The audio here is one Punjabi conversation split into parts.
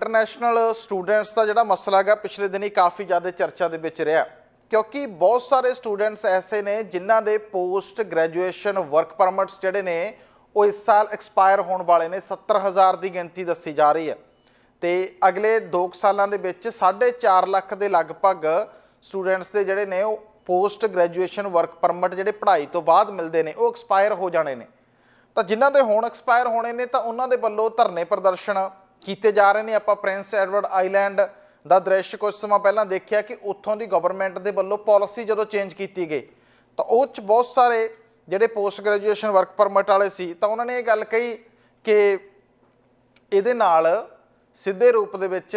ਇੰਟਰਨੈਸ਼ਨਲ ਸਟੂਡੈਂਟਸ ਦਾ ਜਿਹੜਾ ਮਸਲਾ ਹੈਗਾ ਪਿਛਲੇ ਦਿਨੀ ਕਾਫੀ ਜ਼ਿਆਦਾ ਚਰਚਾ ਦੇ ਵਿੱਚ ਰਿਹਾ। ਕਿਉਂਕਿ ਬਹੁਤ ਸਾਰੇ ਸਟੂਡੈਂਟਸ ਐਸੇ ਨੇ ਜਿਨ੍ਹਾਂ ਦੇ ਪੋਸਟ ਗ੍ਰੈਜੂਏਸ਼ਨ ਵਰਕ ਪਰਮਿਟਸ ਜਿਹੜੇ ਨੇ, ਉਹ ਇਸ ਸਾਲ ਐਕਸਪਾਇਰ ਹੋਣ ਵਾਲੇ ਨੇ 70000 ਦੀ ਗਿਣਤੀ ਦੱਸੀ ਜਾ ਰਹੀ ਹੈ। ਤੇ ਅਗਲੇ 2 ਸਾਲਾਂ ਦੇ ਵਿੱਚ 4.5 ਲੱਖ ਦੇ ਲਗਭਗ ਸਟੂਡੈਂਟਸ ਦੇ ਜਿਹੜੇ ਨੇ, ਉਹ ਪੋਸਟ ਗ੍ਰੈਜੂਏਸ਼ਨ ਵਰਕ ਪਰਮਿਟ ਜਿਹੜੇ ਪੜ੍ਹਾਈ ਤੋਂ ਬਾਅਦ ਮਿਲਦੇ ਨੇ, ਉਹ ਐਕਸਪਾਇਰ ਹੋ ਜਾਣੇ ਨੇ। ਤਾਂ ਜਿਨ੍ਹਾਂ ਦੇ ਹੁਣ ਐਕਸਪਾਇਰ ਹੋਣੇ ਨੇ, ਤਾਂ ਉਹਨਾਂ ਦੇ ਵੱਲੋਂ ਧਰਨੇ ਪ੍ਰਦਰਸ਼ਨ ਕੀਤੇ ਜਾ ਰਹੇ ਨੇ। ਆਪਾਂ ਪ੍ਰਿੰਸ ਐਡਵਰਡ ਆਈਲੈਂਡ ਦਾ ਦ੍ਰਿਸ਼ ਕੁਝ ਸਮਾਂ ਪਹਿਲਾਂ ਦੇਖਿਆ ਕਿ ਉੱਥੋਂ ਦੀ ਗਵਰਨਮੈਂਟ ਦੇ ਵੱਲੋਂ ਪਾਲਿਸੀ ਜਦੋਂ ਚੇਂਜ ਕੀਤੀ ਗਈ, ਤਾਂ ਉਹ ਚ ਬਹੁਤ ਸਾਰੇ ਜਿਹੜੇ ਪੋਸਟ ਗ੍ਰੈਜੂਏਸ਼ਨ ਵਰਕ ਪਰਮਿਟ ਵਾਲੇ ਸੀ, ਤਾਂ ਉਹਨਾਂ ਨੇ ਇਹ ਗੱਲ ਕਹੀ ਕਿ ਇਹਦੇ ਨਾਲ ਸਿੱਧੇ ਰੂਪ ਦੇ ਵਿੱਚ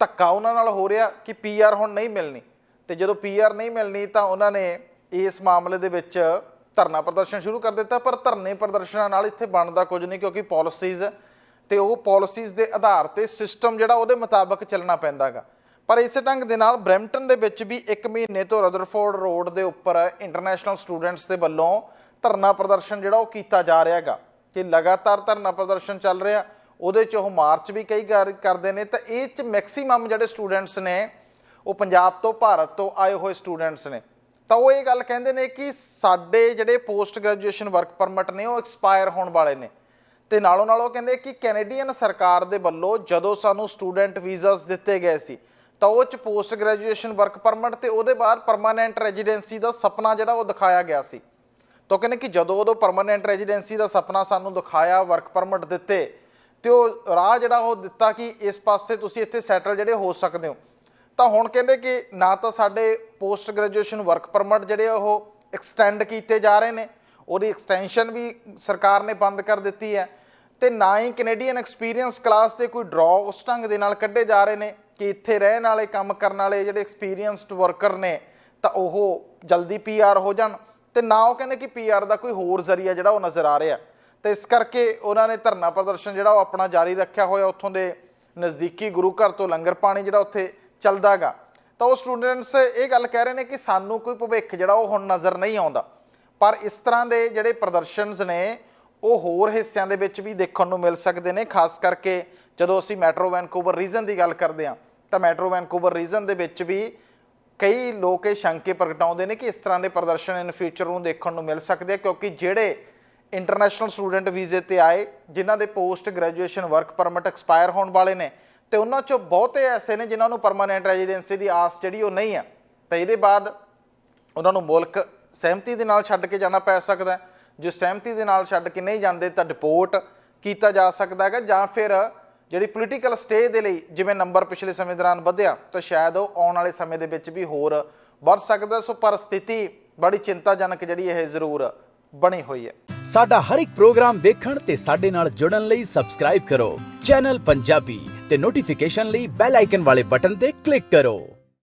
ਧੱਕਾ ਉਹਨਾਂ ਨਾਲ ਹੋ ਰਿਹਾ ਕਿ ਪੀਆਰ ਹੁਣ ਨਹੀਂ ਮਿਲਣੀ। ਤੇ ਜਦੋਂ ਪੀਆਰ ਨਹੀਂ ਮਿਲਣੀ, ਤਾਂ ਉਹਨਾਂ ਨੇ ਇਸ ਮਾਮਲੇ ਦੇ ਵਿੱਚ ਧਰਨਾ ਪ੍ਰਦਰਸ਼ਨ ਸ਼ੁਰੂ ਕਰ ਦਿੱਤਾ। ਪਰ ਧਰਨੇ ਪ੍ਰਦਰਸ਼ਨਾਂ ਨਾਲ ਇੱਥੇ ਬਣਦਾ ਕੁਝ ਨਹੀਂ, ਕਿਉਂਕਿ ਪਾਲਿਸੀਜ਼ ਤੇ ਉਹ ਪਾਲਿਸੀਜ਼ ਦੇ ਆਧਾਰ ਤੇ ਸਿਸਟਮ ਜਿਹੜਾ ਉਹਦੇ ਮੁਤਾਬਕ ਚੱਲਣਾ ਪੈਂਦਾਗਾ। ਪਰ ਇਸੇ ਢੰਗ ਦੇ ਨਾਲ ਬ੍ਰੈਂਪਟਨ ਦੇ ਵਿੱਚ ਵੀ 1 ਮਹੀਨੇ ਤੋਂ ਰਦਰਫੋਰਡ ਰੋਡ ਦੇ ਉੱਪਰ ਇੰਟਰਨੈਸ਼ਨਲ ਸਟੂਡੈਂਟਸ ਦੇ ਵੱਲੋਂ ਧਰਨਾ ਪ੍ਰਦਰਸ਼ਨ ਜਿਹੜਾ ਉਹ ਕੀਤਾ ਜਾ ਰਿਹਾਗਾ ਕਿ ਲਗਾਤਾਰ ਧਰਨਾ ਪ੍ਰਦਰਸ਼ਨ ਚੱਲ ਰਿਹਾ, ਉਹਦੇ ਚ ਉਹ ਮਾਰਚ ਵੀ ਕਈ ਕਰ- ਕਰਦੇ ਨੇ ਤਾਂ ਇਹ ਚ ਮੈਕਸਿਮਮ ਜਿਹੜੇ ਸਟੂਡੈਂਟਸ ਨੇ, ਉਹ ਪੰਜਾਬ ਤੋਂ, ਭਾਰਤ ਤੋਂ ਆਏ ਹੋਏ ਸਟੂਡੈਂਟਸ ਨੇ। ਤਾਂ ਉਹ ਇਹ ਗੱਲ ਕਹਿੰਦੇ ਨੇ ਕਿ ਸਾਡੇ ਜਿਹੜੇ ਪੋਸਟ ਗ੍ਰੈਜੂਏਸ਼ਨ ਵਰਕ ਪਰਮਿਟ ਨੇ, ਉਹ ਐਕਸਪਾਇਰ ਹੋਣ ਵਾਲੇ ਨੇ। ਤੇ ਨਾਲੋਂ ਨਾਲ ਉਹ ਕਹਿੰਦੇ ਕਿ ਕੈਨੇਡੀਅਨ ਸਰਕਾਰ ਦੇ ਵੱਲੋਂ ਜਦੋਂ ਸਾਨੂੰ ਸਟੂਡੈਂਟ ਵੀਜ਼ਾਸ ਦਿੱਤੇ ਗਏ ਸੀ, ਤਾਂ ਉਹ ਚ ਪੋਸਟ ਗ੍ਰੈਜੂਏਸ਼ਨ ਵਰਕ ਪਰਮਿਟ ਤੇ ਉਹਦੇ ਬਾਅਦ ਪਰਮਾਨੈਂਟ ਰੈਜ਼ੀਡੈਂਸੀ ਦਾ ਸੁਪਨਾ ਜਿਹੜਾ ਉਹ ਦਿਖਾਇਆ ਗਿਆ ਸੀ। ਤਾਂ ਕਹਿੰਦੇ ਕਿ ਜਦੋਂ ਉਦੋਂ ਪਰਮਾਨੈਂਟ ਰੈਜ਼ੀਡੈਂਸੀ ਦਾ ਸੁਪਨਾ ਸਾਨੂੰ ਦਿਖਾਇਆ, ਵਰਕ ਪਰਮਿਟ ਦਿੱਤੇ, ਤੇ ਉਹ ਰਾਹ ਜਿਹੜਾ ਉਹ ਦਿੱਤਾ ਕਿ ਇਸ ਪਾਸੇ ਤੁਸੀਂ ਇੱਥੇ ਸੈਟਲ ਜਿਹੜੇ ਹੋ ਸਕਦੇ ਹੋ। ਤਾਂ ਹੁਣ ਕਹਿੰਦੇ ਕਿ ਨਾ ਤਾਂ ਸਾਡੇ ਪੋਸਟ ਗ੍ਰੈਜੂਏਸ਼ਨ ਵਰਕ ਪਰਮਿਟ ਜਿਹੜੇ ਆ ਉਹ ਐਕਸਟੈਂਡ ਕੀਤੇ ਜਾ ਰਹੇ ਨੇ, ਉਹਦੀ ਐਕਸਟੈਂਸ਼ਨ ਵੀ ਸਰਕਾਰ ਨੇ ਬੰਦ ਕਰ ਦਿੱਤੀ ਹੈ। ਤੇ ਨਾ ਹੀ ਕੈਨੇਡੀਅਨ ਐਕਸਪੀਰੀਅੰਸ ਕਲਾਸ ਤੇ ਕੋਈ ਡਰਾ ਉਸ ਢੰਗ ਦੇ ਨਾਲ ਕੱਢੇ ਜਾ ਰਹੇ ਨੇ ਕਿ ਇੱਥੇ ਰਹਿਣ ਵਾਲੇ, ਕੰਮ ਕਰਨ ਵਾਲੇ ਜਿਹੜੇ ਐਕਸਪੀਰੀਅੰਸਡ ਵਰਕਰ ਨੇ, ਤਾਂ ਉਹ ਜਲਦੀ ਪੀਆਰ ਹੋ ਜਾਣ। ਤੇ ਨਾ ਉਹ ਕਹਿੰਦੇ ਕਿ ਪੀਆਰ ਦਾ ਕੋਈ ਹੋਰ ਜ਼ਰੀਆ ਜਿਹੜਾ ਉਹ ਨਜ਼ਰ ਆ ਰਿਹਾ। ਤੇ ਇਸ ਕਰਕੇ ਉਹਨਾਂ ਨੇ ਧਰਨਾ ਪ੍ਰਦਰਸ਼ਨ ਜਿਹੜਾ ਉਹ ਆਪਣਾ ਜਾਰੀ ਰੱਖਿਆ ਹੋਇਆ ਉੱਥੋਂ ਦੇ ਨਜ਼ਦੀਕੀ ਗੁਰੂ ਘਰ ਤੋਂ ਲੰਗਰ ਪਾਣੀ ਜਿਹੜਾ ਉੱਥੇ ਚੱਲਦਾਗਾ। ਤਾਂ ਉਹ ਸਟੂਡੈਂਟਸ ਇਹ ਗੱਲ ਕਹਿ ਰਹੇ ਨੇ ਕਿ ਸਾਨੂੰ ਕੋਈ ਭਵਿੱਖ ਜਿਹੜਾ ਉਹ ਹੁਣ ਨਜ਼ਰ ਨਹੀਂ ਆਉਂਦਾ। ਪਰ ਇਸ ਤਰ੍ਹਾਂ ਦੇ ਜਿਹੜੇ ਪ੍ਰਦਰਸ਼ਨਸ ਨੇ ਉਹ ਹੋਰ ਹਿੱਸਿਆਂ ਦੇ ਵਿੱਚ ਵੀ ਦੇਖਣ ਨੂੰ ਮਿਲ ਸਕਦੇ ਨੇ, ਖਾਸ ਕਰਕੇ ਜਦੋਂ ਅਸੀਂ ਮੈਟਰੋ ਵੈਨਕੂਵਰ ਰੀਜਨ ਦੀ ਗੱਲ ਕਰਦੇ ਹਾਂ, ਤਾਂ ਮੈਟਰੋ ਵੈਨਕੂਵਰ ਰੀਜਨ ਦੇ ਵਿੱਚ ਵੀ ਕਈ ਲੋਕ ਇਹ ਸ਼ੰਕੇ ਪ੍ਰਗਟਾਉਂਦੇ ਨੇ ਕਿ ਇਸ ਤਰ੍ਹਾਂ ਦੇ ਪ੍ਰਦਰਸ਼ਨ ਇਨ ਫਿਊਚਰ ਨੂੰ ਦੇਖਣ ਨੂੰ ਮਿਲ ਸਕਦੇ ਆ, ਕਿਉਂਕਿ ਜਿਹੜੇ ਇੰਟਰਨੈਸ਼ਨਲ ਸਟੂਡੈਂਟ ਵੀਜ਼ੇ ਤੇ ਆਏ, ਜਿਨ੍ਹਾਂ ਦੇ post graduation work permit expire ਹੋਣ ਵਾਲੇ ਨੇ, ਤੇ ਉਹਨਾਂ ਚੋਂ ਬਹੁਤੇ ਐਸੇ ਨੇ ਜਿਨ੍ਹਾਂ ਨੂੰ ਪਰਮਾਨੈਂਟ ਰੈਜ਼ੀਡੈਂਸੀ ਦੀ ਆਸ ਜਿਹੜੀ ਉਹ ਨਹੀਂ ਆ ਤਾਂ ਇਹਦੇ ਬਾਅਦ ਉਹਨਾਂ ਨੂੰ ਮੁਲਕ ਸਹਿਮਤੀ ਦੇ ਨਾਲ ਛੱਡ ਕੇ ਜਾਣਾ ਪੈ ਸਕਦਾ ਹੈ। ਜੇ ਸਹਿਮਤੀ ਦੇ ਨਾਲ ਛੱਡ ਕੇ ਨਹੀਂ ਜਾਂਦੇ ਤਾਂ ਡਿਪੋਰਟ ਕੀਤਾ ਜਾ ਸਕਦਾ ਹੈਗਾ ਜਾਂ ਫਿਰ ਜਿਹੜੀ ਪੋਲੀਟੀਕਲ ਸਟੇ ਦੇ ਲਈ ਜਿਵੇਂ ਨੰਬਰ ਪਿਛਲੇ ਸਮੇਂ ਦੌਰਾਨ ਵਧਿਆ, ਤਾਂ ਸ਼ਾਇਦ ਉਹ ਆਉਣ ਵਾਲੇ ਸਮੇਂ ਦੇ ਵਿੱਚ ਵੀ ਹੋਰ ਵੱਧ ਸਕਦਾ। ਸੋ ਪਰ ਸਥਿਤੀ ਬੜੀ ਚਿੰਤਾਜਨਕ ਜਿਹੜੀ ਇਹ ਜ਼ਰੂਰ ਬਣੀ ਹੋਈ ਹੈ। ਸਾਡਾ ਹਰ ਇੱਕ ਪ੍ਰੋਗਰਾਮ ਦੇਖਣ ਤੇ ਸਾਡੇ ਨਾਲ ਜੁੜਨ ਲਈ ਸਬਸਕ੍ਰਾਈਬ ਕਰੋ। ਚੈਨਲ ਪੰਜਾਬੀ ਤੇ ਨੋਟੀਫਿਕੇਸ਼ਨ ਲਈ ਬੈਲ ਆਈਕਨ ਵਾਲੇ ਬਟਨ ਤੇ ਕਲਿੱਕ ਕਰੋ।